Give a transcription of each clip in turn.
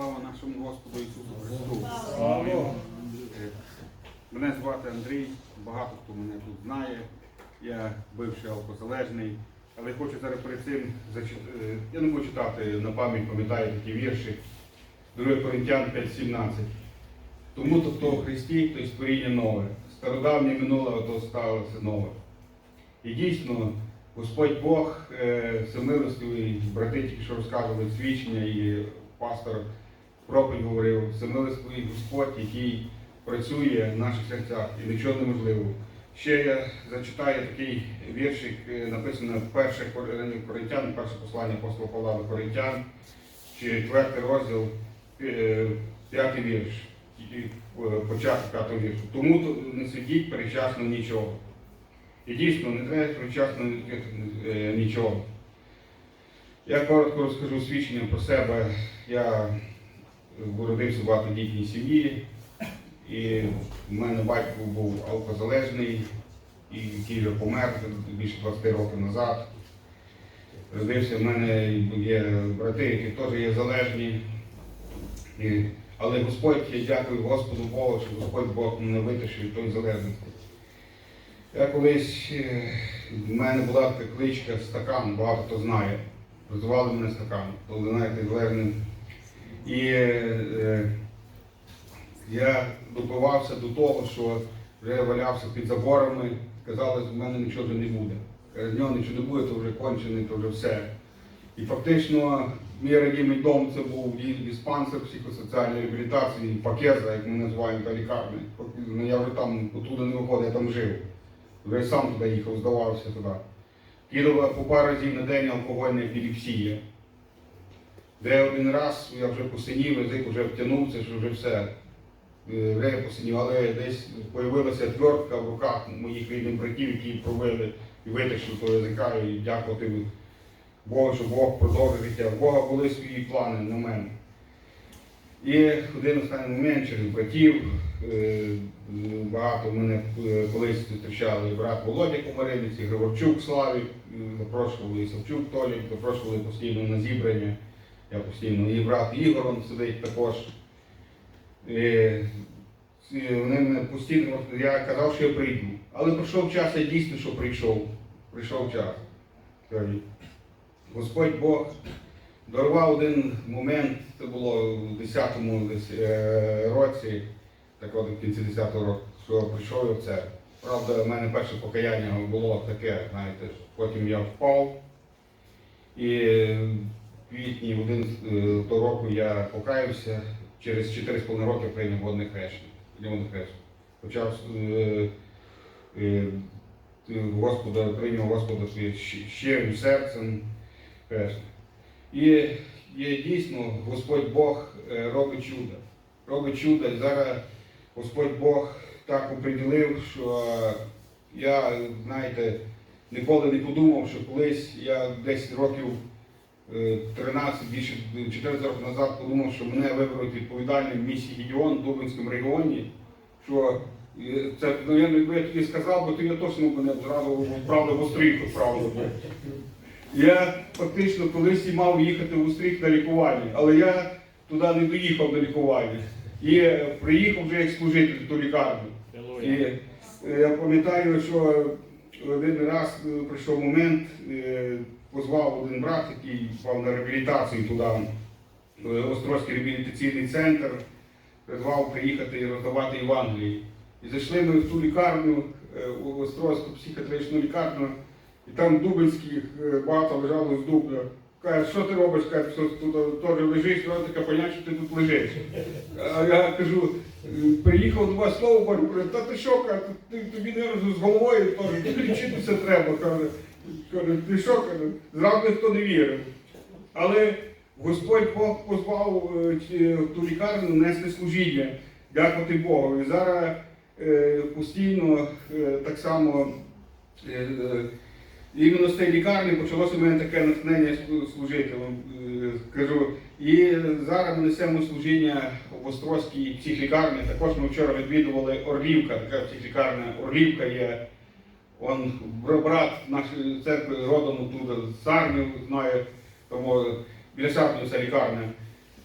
Слава нашому Господу Ісусу Христу. Слава Е, Мене звати Андрій, багато хто мене тут знає. Я бивший алкозалежний, але хочу зараз перед цим зачитати. Я не буду читати на пам'ять, пам'ятаю такі вірші. 2 Коринтян 5.17. Тому то хто в Христі, то й створіння нове. Стародавнє минуле, то сталося нове. І дійсно, Господь Бог, е, всемилостивий, брати тільки що розказували свідчення, і пастор проповідь говорив, всемилостивий Господь, який працює в наших серцях і нічого неможливо. Ще я зачитаю такий віршик, е, написано в перших Коринтян, перше послання апостола Павла до Коринтян, четвертий розділ, е, п'ятий вірш, е, початок п'ятого віршу. Тому не судіть передчасно нічого. І дійсно не треба передчасно е, нічого. Я коротко розкажу свідчення про себе. Я народився в багатодітній сім'ї, і в мене батько був алкозалежний, який вже помер більше 20 років назад. Родився в мене є брати, які теж є залежні. І, але Господь, я дякую Господу Богу, що Господь Бог мене витащив від тої залежності. Я колись, е, в мене була така кличка стакан, багато хто знає. Розвивали мене стакан, то знаєте, залежним. І е, я допивався до того, що вже валявся під заборами, казали, що в мене нічого не буде. З нього нічого не буде, то вже кончений, то вже все. І фактично мій родимий дом це був диспансер психосоціальної реабілітації, пакеза, як ми називаємо та лікарня. Ну, Я вже там оттуда не виходив, я там жив. Вже сам туди їхав, здавався туди. Кидала по пару разів на день алкогольна епілепсія. Де один раз я вже посинів, язик вже втягнувся, що вже все. Е, Вже посинів, але десь з'явилася твертка в руках моїх рідних братів, які пробили і витащили того язика, і дякувати Богу, що Бог продовжив життя. У Бога були свої плани на мене. І один останній момент через братів, е, багато мене е, колись зустрічали брат Володя Комаринець, і Григорчук Славі, запрошували і Савчук Толік, запрошували постійно на зібрання. Я постійно, і брат Ігор он сидить також. І Вони мене постійно, я казав, що я прийду. Але пройшов час, я дійсно, що прийшов. Прийшов час. Господь Бог дарував один момент, це було в 10-му е, році, так от в кінці 10-го року, що прийшов я в церкву. Правда, в мене перше покаяння було таке, знаєте, потім я впав. І квітні в один е, того року я покаявся, через 4,5 роки прийняв. Водне хрещення. Почав е, е, Господа, прийняв Господа щирим серцем. І є дійсно Господь Бог робить чудо. Робить чудо. Зараз Господь Бог так оприділив, що я, знаєте, ніколи не подумав, що колись я десь років 13, більше 14 років назад подумав, що мене виберуть відповідальним в місті Гідіон в Дубинському регіоні, що е, це, ну, я, якби я тобі сказав, бо то я точно мене зразу вправили в Острів, відправили. Я фактично колись і мав їхати в Острів на лікування, але я туди не доїхав на лікування. І приїхав вже як служитель в ту лікарню. І е, я пам'ятаю, що один раз е, прийшов момент, позвав один брат, який впав на реабілітацію туди, е, Острозький реабілітаційний центр, призвав приїхати і роздавати Євангелії. І зайшли ми в ту лікарню, е, у Острозьку психіатричну лікарню, і там дубинських е, багато лежало з дубля. Каже, що ти робиш? Каже, що тут теж лежиш, що таке поняття, що ти тут лежиш. А я кажу, «Е, приїхав слово Боже, каже, та ти що, каже, тобі не з головою теж, лічитися треба. Каже, каже, ти що, каже, зразу ніхто не вірив. Але Господь Бог позвав е, ту лікарню нести служіння, дякувати Богу. І зараз е, постійно е, так само. Іменно з цієї лікарні почалося в мене таке натхнення служити. Кажу, і зараз ми несемо служіння в Острозькій психлікарні. Також ми вчора відвідували Орлівка, така психлікарня Орлівка є. Он брат нашої церкви родом оттуда, з армії знає, тому біля Сарпіна ця лікарня.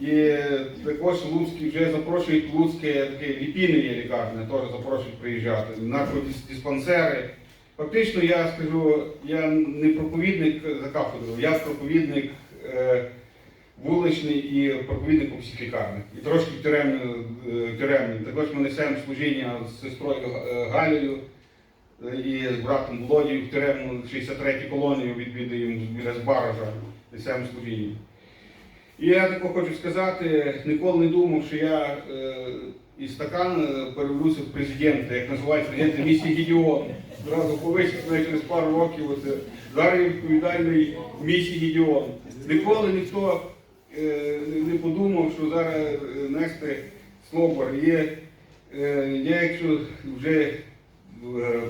І також Луцький вже запрошують Луцьке ліпійне є лікарня, теж запрошують приїжджати, наркодиспансери. Фактично, я скажу, я не проповідник за кафедрою, я проповідник е, вуличний і проповідник у всіх лікарнях. І трошки тюремний. е. Також ми несемо служіння з сестрою е, Галею е, і з братом Володією в тюремну 63 колонію відвідуємо біля Збаража, несемо служіння. І я тако хочу сказати, ніколи не думав, що я е, із стакана перевелюся в президента, як називають президента місії Гідіон. Зразу повищив через пару років. Оце. Зараз відповідальний місії Гідіон. Ніколи ніхто е, не подумав, що зараз е, нести слово є. Е, я якщо вже е,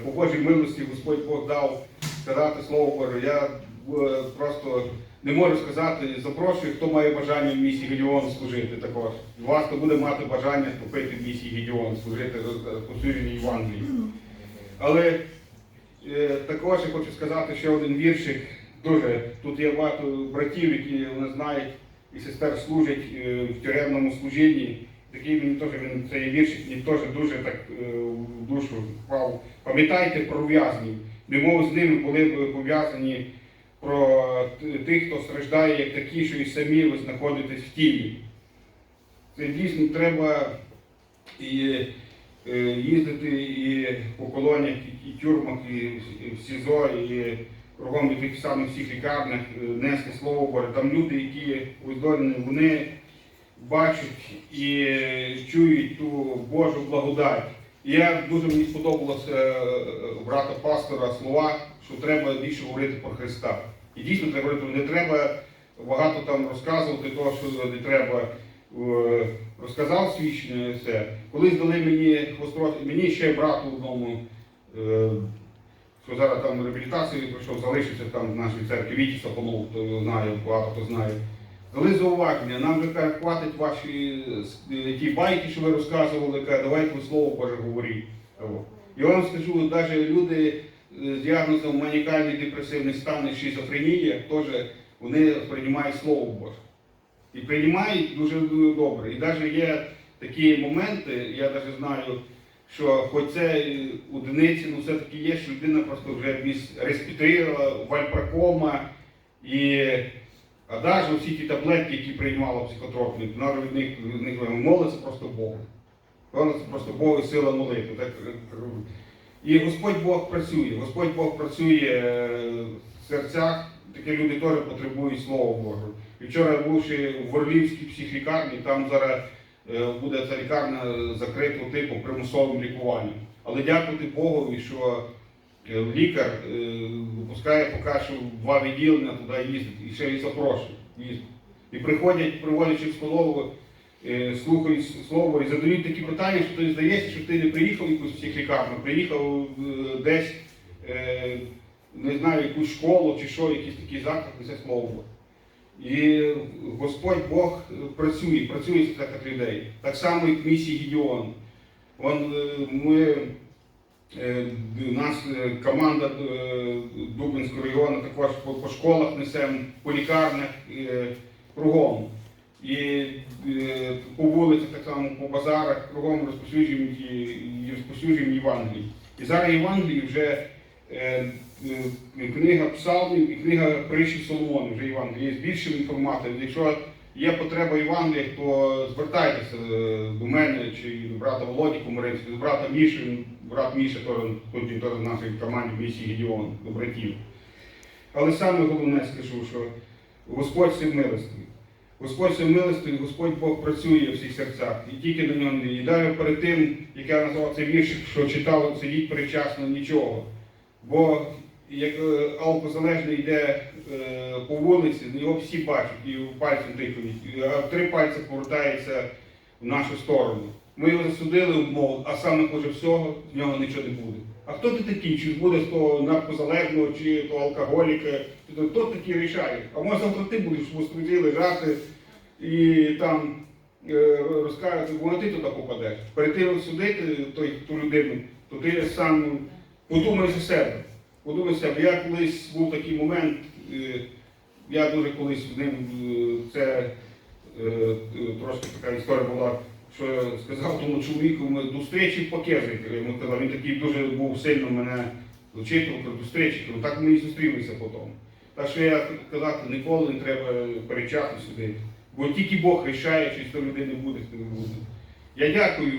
по Божій милості Господь Бог дав сказати слово Боже, я е, просто не можу сказати, запрошую, хто має бажання в місії Гедіон служити також. У вас хто буде мати бажання вступити в місії Гедіон, служити посудженій Євангелії. Але е, також я хочу сказати ще один віршик. Дуже тут є багато братів, які вони знають і сестер служать е, в тюремному служінні. Такий мені теж він цей віршик мені теж дуже так е, в душу впав. Пам'ятайте про ув'язнів. Немов з ними були пов'язані про тих, хто страждає, як такі, що і самі ви знаходитесь в тілі. Це дійсно треба і е, їздити і по колоніях, і, і тюрмах, і, і в СІЗО, і кругом в тих самих всіх лікарнях е, нести слово Боже. Там люди, які оздолені, вони бачать і е, чують ту Божу благодать. Я дуже мені сподобалося е, брата пастора слова, що треба більше говорити про Христа. І дійсно треба говорити, не треба багато там розказувати, того, що не треба. Е, Розказав свідчення все. Колись дали мені мені ще брату одному, е, що зараз там реабілітацію пройшов, залишився там в нашій церкві, Віті Сапонов, хто знає, багато хто знає. Дали зауваження, нам вже каже, хватить ваші е, ті байки, що ви розказували, каже, давайте ви слово Боже говоріть. І вам скажу, навіть люди е, з діагнозом манікальний депресивний стан і шизофренія, теж вони приймають слово Боже. І приймають дуже добре. І навіть є такі моменти, я навіть знаю, що хоч це і одиниці, ну все-таки є, що людина просто вже респітрила, вальпракома і а навіть всі ті таблетки, які приймала психотропні, від них, них молиться просто Богу. Молиться просто Богу і сила молитви. Так, е, і Господь Бог працює. Господь Бог працює е, в серцях, такі люди теж потребують Слова Божого. І вчора бувши в Орлівській психлікарні, там зараз е, буде ця лікарня закритого типу примусовим лікуванням. Але дякувати Богові, що е, лікар е, випускає поки що два відділення туди їздить і ще й запрошує. їздить. І приходять, приводячи психологу, е, слухають слово і задають такі питання, що тобі здається, що ти не приїхав в якусь психлікарню, приїхав е, десь, е, не знаю, якусь школу чи що, якийсь такий заклад, і це слово. І Господь Бог працює, працює таких людей. Так само, як в місії Гідіон. Е, ми, е, у нас е, команда е, Дубинського району також по, школах несемо, по лікарнях е, кругом. І е, по вулицях, так само по базарах, кругом і, і розповсюджуємо. І зараз Євангелії вже е, е, книга Псалмів і книга Притчі Соломону, вже Євангелії, з більшим форматом. Якщо є потреба Євангелія, то звертайтеся е, до мене чи до брата Володі Комаринського, до брата Міші, брат Міша, теж, в нашій команді в місії Гедіон, до братів. Але саме головне скажу, що Господь всім милостивий. Господь всім милостивий, Господь Бог працює в всіх серцях. І тільки на ньому. І навіть перед тим, як я назвав цей вірш, що читав, сидіть передчасно нічого. Бо як е, алкозалежний йде е, по вулиці, його всі бачать і пальцем тикають, а три пальці повертаються в нашу сторону. Ми його засудили в а саме хуже всього, з нього нічого не буде. А хто ти такий? Чи буде з того наркозалежного, чи то алкоголіка? Хто такий рішає? А може завтра ти будеш в студії лежати і там е, розказувати, бо ти туди попадеш. Перед тим судити той, ту людину, то ти сам подумай за себе. Подумай за. Я колись був такий момент, е, я дуже колись з ним е, це е, трошки така історія була, що сказав тому чоловіку, ми до зустрічі в він такий дуже був сильно мене кажу, до зустрічі, так ми і зустрілися потім. Так що я казати, ніколи не треба перечати сюди, бо тільки Бог рішає, чи то людини буде, чи не буде. Я дякую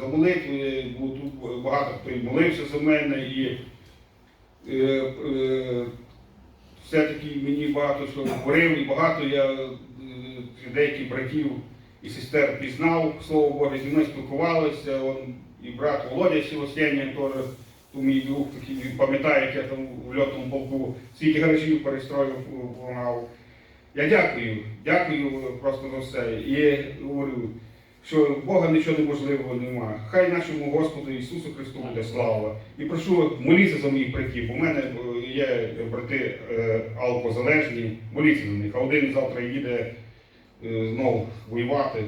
за молитви, бо тут багато хто молився за мене і все-таки мені багато що говорив, і багато я е, деяких братів і сестер пізнав, слово Боже, зі мною спілкувалися. Он, і брат Володя Сілостєння теж, то мій друг такий, пам'ятає, як я там в льотному полку скільки гаражів перестроїв, допомагав. Я дякую, дякую просто за все. І говорю, що в Бога нічого неможливого немає. Хай нашому Господу Ісусу Христу буде слава. І прошу моліться за моїх братів, бо в мене е, є брати е, алкозалежні, моліться за них. А один завтра їде е, знову воювати.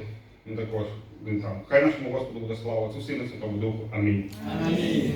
Він також він там. Хай нашому Господу буде слава, Отцю Сину Святому Духу. Амінь. Амінь.